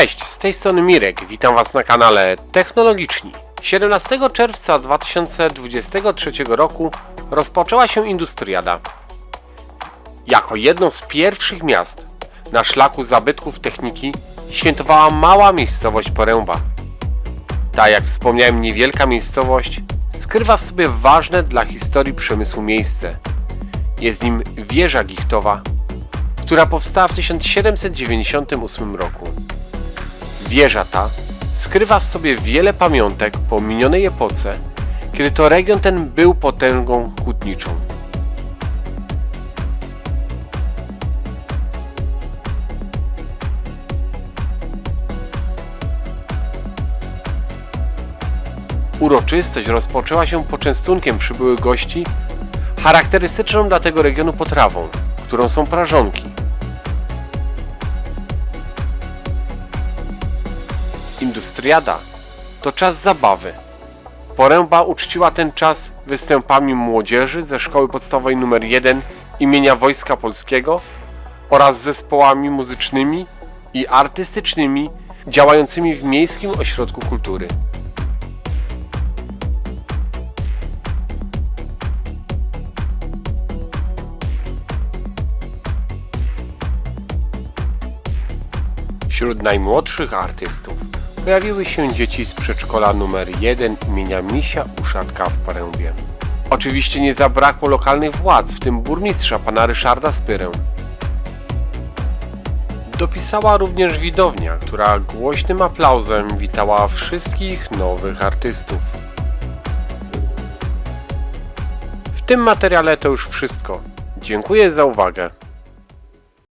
Cześć, z tej strony Mirek, witam Was na kanale Technologiczni. 17 czerwca 2023 roku rozpoczęła się Industriada. Jako jedno z pierwszych miast na szlaku zabytków techniki świętowała mała miejscowość Poręba. Ta, jak wspomniałem, niewielka miejscowość skrywa w sobie ważne dla historii przemysłu miejsce. Jest nim wieża Gichtowa, która powstała w 1798 roku. Wieża ta skrywa w sobie wiele pamiątek po minionej epoce, kiedy to region ten był potęgą hutniczą. Uroczystość rozpoczęła się poczęstunkiem przybyłych gości, charakterystyczną dla tego regionu potrawą, którą są prażonki. Industriada to czas zabawy. Poręba uczciła ten czas występami młodzieży ze szkoły podstawowej nr 1 imienia Wojska Polskiego oraz zespołami muzycznymi i artystycznymi działającymi w Miejskim Ośrodku Kultury. Wśród najmłodszych artystów pojawiły się dzieci z przedszkola numer 1 imienia Misia Uszatka w Porębie. Oczywiście nie zabrakło lokalnych władz, w tym burmistrza pana Ryszarda Spyrę. Dopisała również widownia, która głośnym aplauzem witała wszystkich nowych artystów. W tym materiale to już wszystko. Dziękuję za uwagę.